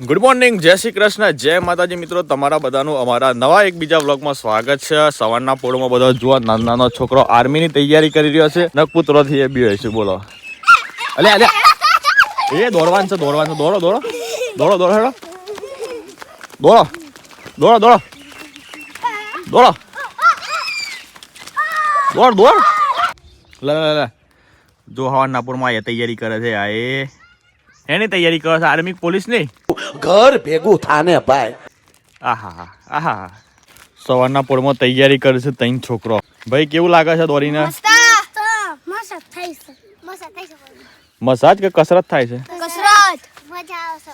Good morning જય શ્રી કૃષ્ણ, જય માતાજી મિત્રો, તમારા બધાનું અમારા નવા એક બીજા વ્લોગમાં સ્વાગત છે. સવારના પોળમાં બધો જુઓ, નાનો નાનો છોકરો આર્મીની તૈયારી કરી રહ્યો છે. નકપુત્રોથી એ બી હોય છે, બોલો. અલે અલે. એ દોડવાનું છે દોડવાનું છે. દોડો દોડો. દોડો દોડો, હેડો. દોડો. દોડો દોડો. દોડો. દોડ દોડ. લે લે લે. જો હવા નાપુરમાં એ તૈયારી કરે છે, આ એ. એની તૈયારી કરે છે, આર્મી પોલીસ નહીં ઘર ભેગું થાને ભાઈ. આહા આહા. સવારના પોળમાં તૈયારી કરે છે તૈન છોકરો. ભાઈ કેવું લાગે છે દોડીને છે. મસાજ કે કસરત થાય છે? કસરત.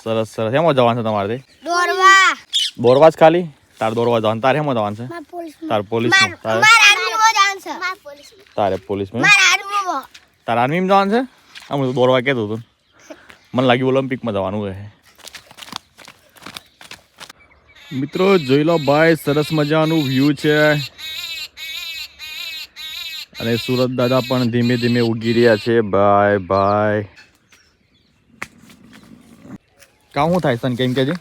સરસ સરસ. એમાં જવાનું છે તમારે? દોરવા. દોરવા જ ખાલી? તાર દોરવા જવાનું. તારે એમાં જવાનું છે? તાર પોલીસ તારે? પોલીસ તારે પોલીસમાં? માર આર્મી માં તાર આર્મીમાં જવાનું છે? આમ દોરવા કહેતો કહેતું હતું મને લાગ્યું ઓલિમ્પિકમાં જવાનું છે મિત્રો જોઈ લો ભાઈ સરસ મજાનું વ્યૂ છે. અને સુરત દાદા પણ ધીમે ધીમે ઉગી રહ્યા છે. ભાઈ ભાઈ. કા શું થાય સન કેમ કે છે?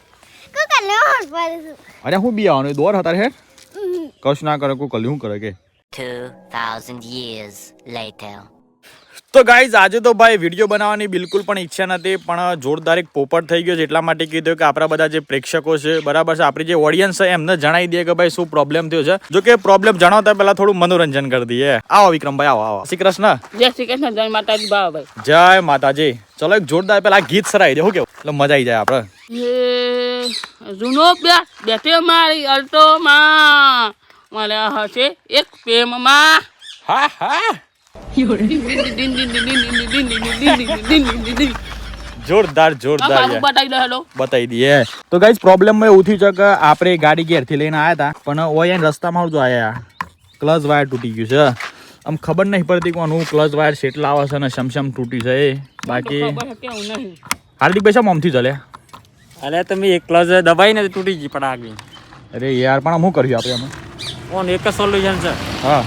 કોકા લેવર પડે અરે હું બી આવવાનું દોર હતા હે કશ ના કરે કોઈ કલ્યું કરે કે. 2,000 years later. તો ગાઈઝ આજે તો ભાઈ વીડિયો બનાવવાની બિલકુલ પણ ઈચ્છા નથી પણ જોરદાર એક પોપટ થઈ ગયો છે એટલા માટે કીધું કે આપણા બધા જે પ્રેક્ષકો છે બરાબર છે આપણી જે ઓડિયન્સ છે એમને જણાવી દઈએ કે ભાઈ શું પ્રોબ્લેમ થયો છે. જો કે પ્રોબ્લેમ જણાવતા પહેલા થોડું મનોરંજન કરી દઈએ. આવો વિક્રમભાઈ આવો આવો. શ્રી કૃષ્ણ. જય શ્રી કૃષ્ણ જય માતાજી ભાઈ જય માતાજી. ચલો એક જોરદાર પેલા ગીત સરાઈ દે હું કેવું? એટલે મજા આવી જાય આપણે. જૂનો બેઠે મારી અલ્ટોમાં મને હશે એક પ્રેમમાં. હા હા. જોરદાર જોરદાર બતાવી દઈએ. તો ગાઈઝ પ્રોબ્લેમમાં એવું થયું છે કે આપણે ગાડી ઘેરથી લઈને આવ્યા હતા પણ ઓય એને રસ્તામાં જો આયા ક્લચ વાયર તૂટી ગયું છે. આમ ખબર નહીં પડતી કોનું ક્લચ વાયર શેટલા આવે છે અને સમસમ તૂટી છે એ. બાકી હાર્દિક ભાઈ કેવું મમથી ચલે? અલે તમે એક ક્લચ દબાઈને તૂટી ગઈ પણ આગળ. અરે યાર પણ શું કર્યું આપણે અમે ઓન એક જ સોલ્યુશન છે. હા.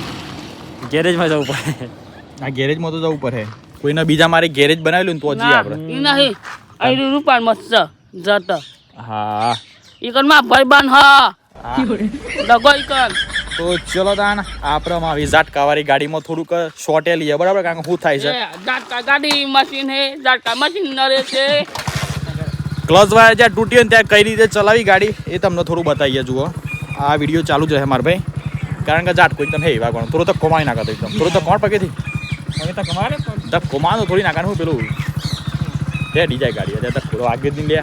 ગેરેજમાં જવું પડે. આ ગેરેજમાં તો જવું પડે. કોઈના બીજા મારે ગેરેજ બનાવેલું ને તો જઈએ આપણે. નહીં. અહીં રૂપાણ મસ્ત જત. હા. ઈકનમાં ભાઈ બાન હા. દગો ઈકન તો ચલો તાન આપણે આમાં વિઝાટ કાવારી ગાડીમાં થોડુંક શોર્ટે લઈએ બરાબર? કારણ કે શું થાય છે. ઝાટકા ગાડી મશીન હે ઝાટકા મશીન નરે છે. ક્લચ વાયર જ્યાં તૂટી હોય ને ત્યાં કઈ રીતે ચલાવી ગાડી એ તમને થોડું બતાવીએ જુઓ. આ વીડિયો ચાલુ જ રહે મારા ભાઈ. કારણ કે જાટ કોઈ એકદમ હે વાગવાનું થોડું તો કમાઈ નાખતો એકદમ. થોડું તો કોણ પગેથી. હવે તો કમારે તો કોમાનો થોડી નાખવાનું હું પેલું. તે ડીજાય ગાડી. અત્યારે તક આગે જ નહીં લે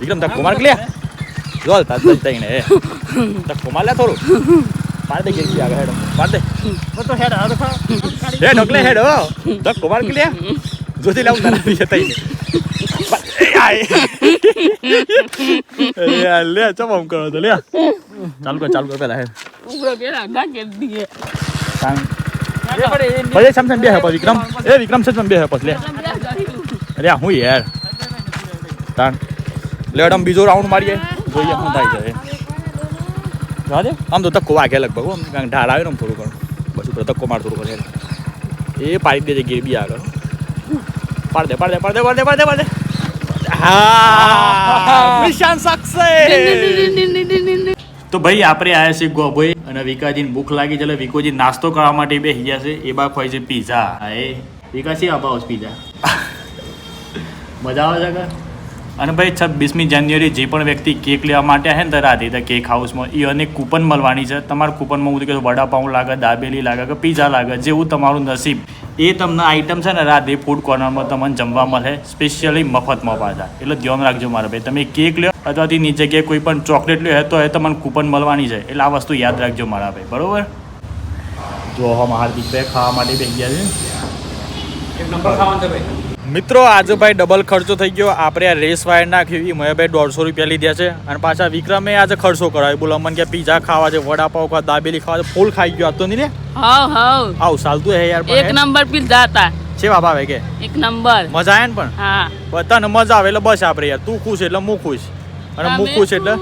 વિક્રમ તક કોમાર લે જોલ તા તઈ તઈને એ તક કોમાર લે થોડું. પાડ દે ગેરકી આગળ હેડ. પાડ દે. તો હેડ આ દેખા હે ઢોકલે હેડ હો. તક કોમાર કે લે જોતી લાવું તારા તઈ તઈને લે લે ચમ આમ કરો તો લે ચાલુ કર ચાલુ કર પેલા હે ઉપર પેલા નાખી દીએ? પછી સમસન બે હે પછી વિક્રમ એ વિક્રમ સમસન બે હે પછી લે અરે હું યાર. તાણ. લેડમ બીજો રાઉન્ડ મારીએ. જોઈએ શું થાય છે દે. આમ તો ધક્કો વાગે લગભગ આમ કાંઈક ઢાળ આવે ને થોડું ઘણું. બસ ઉપર ધક્કો માર થોડું ઘણું એ પાડી દેજે ગીર બી આગળ પાડ દે પાડ દે પાડ દે પાડ દે પાડ દે પાડ દે. હા. મિશન સક્સેસ તો ભાઈ આપણે આયા છે ગોભોઈ અને વિકાજીને ભૂખ લાગી છે એટલે વિકોજી નાસ્તો કરવા માટે બે ગયા છે એ બા હોય છે પીઝા હા, એ વિકાસી અપાવસ પીઝા મજા આવે છે કે? અને ભાઈ છવ્વીસમી જાન્યુઆરી જે પણ વ્યક્તિ કેક લેવા માટે આવે ને તો રાતે કેક હાઉસમાં એ અને કૂપન મળવાની છે. તમારા કૂપનમાં હું કે વડાપાઉં લાગે, દાબેલી લાગે કે પીઝા લાગે, જેવું તમારું નસીબ. એ તમને આઈટમ છે ને રાતે ફૂડ કોર્નરમાં તમને જમવા મળે સ્પેશિયલી મફતમાં પાછા. એટલે ધ્યાન રાખજો મારા ભાઈ, તમે કેક લ્યો, અથવા તેની જગ્યાએ કોઈ પણ ચોકલેટ લ્યો, તો એ તમને કૂપન મળવાની છે. એટલે આ વસ્તુ યાદ રાખજો મારા ભાઈ, બરોબર? જો હમ હાર્દિકભાઈ ખાવા માટે બેસી ગયા છે. એક નંબર ખાવાનું છે ભાઈ. મિત્રો આજે ભાઈ ડબલ ખર્ચો થઈ ગયો. આપણે આ રેસ વાયર નાખી મેં ભાઈ દોઢસો રૂપિયા લીધા છે. અને પાછા વિક્રમે આજે ખર્ચો કરાવ્યો. બોલો અમને કે પીઝા ખાવા છે વડાપાવ ખાવા દાબેલી ખાવા છે. ફૂલ ખાઈ ગયો આ તો નહીં હા હાવ હાવ. આવ ચાલતું હે યાર એક નંબર પીઝા હતા. છે બાબા ભાઈ કે? એક નંબર. મજા આવે ને પણ? હા. તને મજા આવે એટલે બસ આપણે યાર. તું ખુશ એટલે હું ખુશ. અને હું ખુશ એટલે?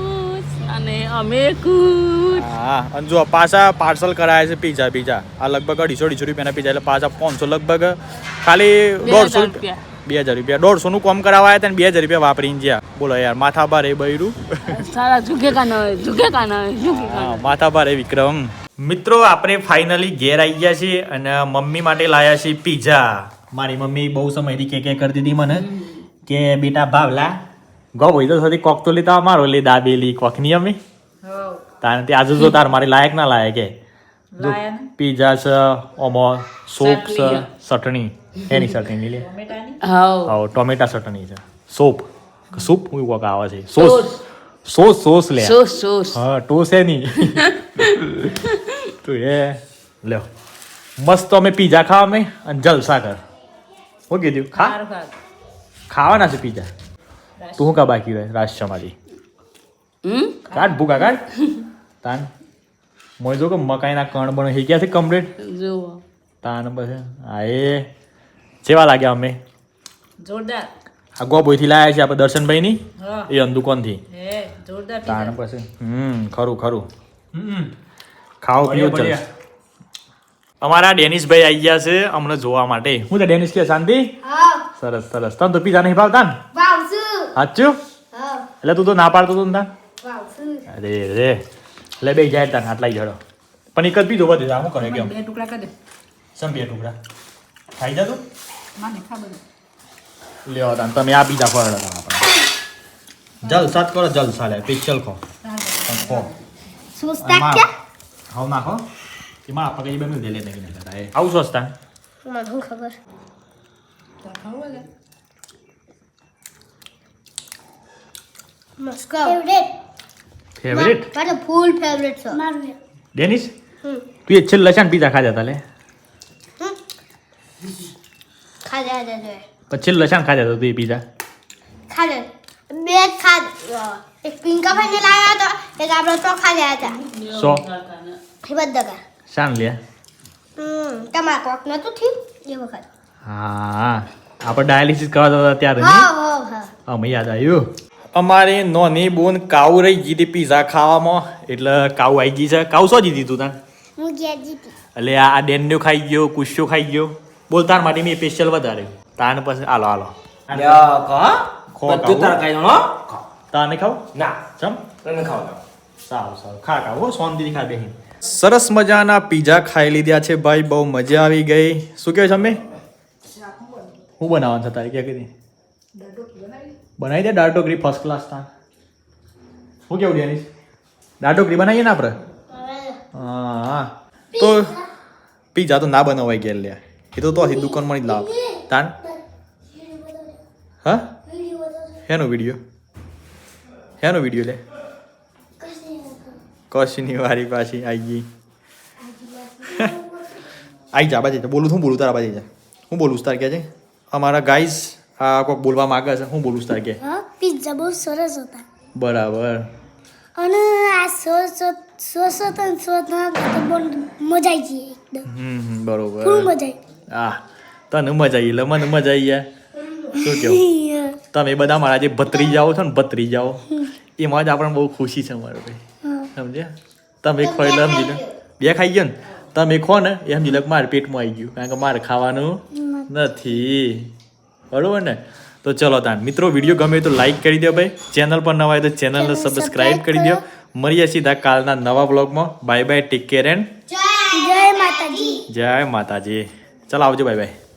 અને અમે ખુશ. હા અને જો પાછા પાર્સલ કરાયા છે પીઝા પીઝા આ લગભગ અઢીસો અઢીસો રૂપિયાના પીઝા એટલે પાછા પાંચસો લગભગ ખાલી દોઢસો રૂપિયા. બે હજાર રૂપિયા. દોઢસો નું કોમ કરાવવા આવ્યા હતા ને બે હજાર રૂપિયા વાપરીને જ્યાં. બોલો યાર માથા ભારે બૈરું. સારા ઝુકે કાના હોય ઝુકે કા ના હોય ઝુકે કા હા માથા ભારે વિક્રમ. મિત્રો આપણે ફાઇનલી ઘેર આવી ગયા છીએ અને મમ્મી માટે લાયા છીએ પીઝા મારી મમ્મી બહુ સમયથી કે કે કરતી હતી મને કે બેટા ભાવલા ગો ભાઈ તો સદી કોક તો લેતા મારો લે દાબેલી કોકની અમે તારે તે આજે જો તાર મારી લાયક ના લાયક હે. જો પીઝા છે ઓમો સોપ છે ચટણી. એની ચટણી લે હા ટોમેટા ચટણી છે. સોપ. સૂપ હું કોક આવે છે. સોસ. સોસ. સોસ લે. Sauce sauce. હા ટોસ હે ની તો એ લ્યો. મસ્ત અમે પીઝા ખાવા અમે અને જલસા કર. હું કીધું ખા? ખાવાના છે પીઝા? તું શું કા બાકી રહે? રાજ હમ? કાઢ ભૂકા કાઢ. તાન. મોય જો કે મકાઈના કણ બણ હી ગયા છે કમ્પ્લીટ જો તાન પછી હા એ. જેવા લાગ્યા અમે. જોરદાર. આ ગોબોયથી લાયા છે આપણે દર્શનભાઈની. એ અંદુકોનથી. હે જોરદાર તાણ પછી. હમ ખરું ખરું. હમ. ખાઓ પીઓ ચલ. અમારા ડેનિશભાઈ આવી ગયા છે અમને જોવા માટે. હું તો ડેનિશ કે શાંતિ? સરસ સરસ. તને તો પીઝા નહીં ભાવતા ને સાચું? એટલે તું તો ના પાડતો તો ને તાન? અરે રે. એટલે બે જાય તાન આટલા જડો. પણ એક જ પીધો બધું શું કરે કેમ? બે ટુકડા કરી દે. સમ બે ટુકડા? ખાઈ જા તું? મને ખબર લ્યો તાન તમે આ પીઝા ફળ તાન આપણે. જલસા જ કરો જલસા લે પિક્ચર ખો. ખો. સુસ્તા કે હાવ નાખો એમાં આપણે કઈ બન્યું દે લે નહીં નાખતા એ. આવું સસ્તા મને શું ખબર? મસ્કો ફેવરેટ ફેવરેટ મારો ફૂલ ફેવરેટ છે. મારું ડેનિસ હમ. તું એ છેલ્લે લસાણ પીઝા ખાધા તાલે લે. ખાધા હતા પછી છેલ્લે લસાણ ખાધા હતા તું એ પીઝા ખાધા. બે ખાધ એક પિંકા ભાઈને લાવ્યા હતા એક આપણે તો ખાધા હતા. સો એ બધા કા શાન લે. હમ તમાર કોક નતું થયું? એ વખત. હા આપણે ડાયાલિસિસ કરવા જતા હતા ત્યારે હા હા હા. અમે યાદ આવ્યું. અમારે નોની બોન કાઉ રહી ગઈ હતી પીઝા ખાવામાં. એટલે કાઉ આવી ગઈ છે. કાઉ શું જીધી તું તાન? હું ગયા જીતી એટલે આ આ ખાઈ ગયો કુશ્યો ખાઈ ગયો. બોલ તાર માટે મેં સ્પેશિયલ વધારે. તાન પછી આલો આલો તાને ખાવ ના. ચમ? તને ખાવ સારું સારું. ખા ખા હો શાંતિથી ખા બેહી. સરસ મજાના પીઝા ખાઈ લીધા છે ભાઈ. બહુ મજા આવી ગઈ. શું કહે છે અમે હું બનાવવાનું છે તારે? ક્યાં કીધી? બનાવી દે દાળ ઢોકળી ફર્સ્ટ ક્લાસ તા. શું કેવું ડેનિશ દાળ ઢોકળી બનાવીએ ને આપણે? હા. તો પીઝા તો ના બનાવાય ગયા લ્યા. એ તો તો દુકાનમાં જ લાવ. તાન? હા? હેનો વીડિયો હેનો વીડિયો લે? કશની વારી પાછી આવી ગઈ. આવી જા, બાજે બોલું શું બોલું તારા બાજે જા. હું બોલું તાર કે છે? અમારા ગાઈઝ આ કોઈક બોલવા માંગે છે. હું બોલું છું તાર કે? હા પિઝા બહુ સરસ હતા. બરાબર. અને આ સોસ સોસ હતો સોસ તો બહુ મજા આવી ગઈ એકદમ. હમ હમ, બરોબર. ખૂબ મજા આ તને મજા આવી એટલે મને મજા આવી યાર. શું કેવું તમે બધા મારા જે ભત્રી જાઓ છો ને ભત્રી જાઓ એમાં જ આપણને બહુ ખુશી છે મારો ભાઈ. સમજ્યા? તમે ખોઈ લે સમજી લો. બે ખાઈ ગયો ને? તમે ખો ને એ સમજી લો કે મારે પેટમાં આવી ગયું. કારણ કે મારે ખાવાનું નથી. બરોબર ને? તો ચલો તાન મિત્રો વીડિયો ગમે તો લાઈક કરી દો ભાઈ. ચેનલ પર નવા હોય તો ચેનલને સબસ્ક્રાઈબ કરી દો. મળીએ સીધા કાલના નવા બ્લોગમાં bye bye take care and જય માતાજી. જય માતાજી. ચાલો આવજો બાય બાય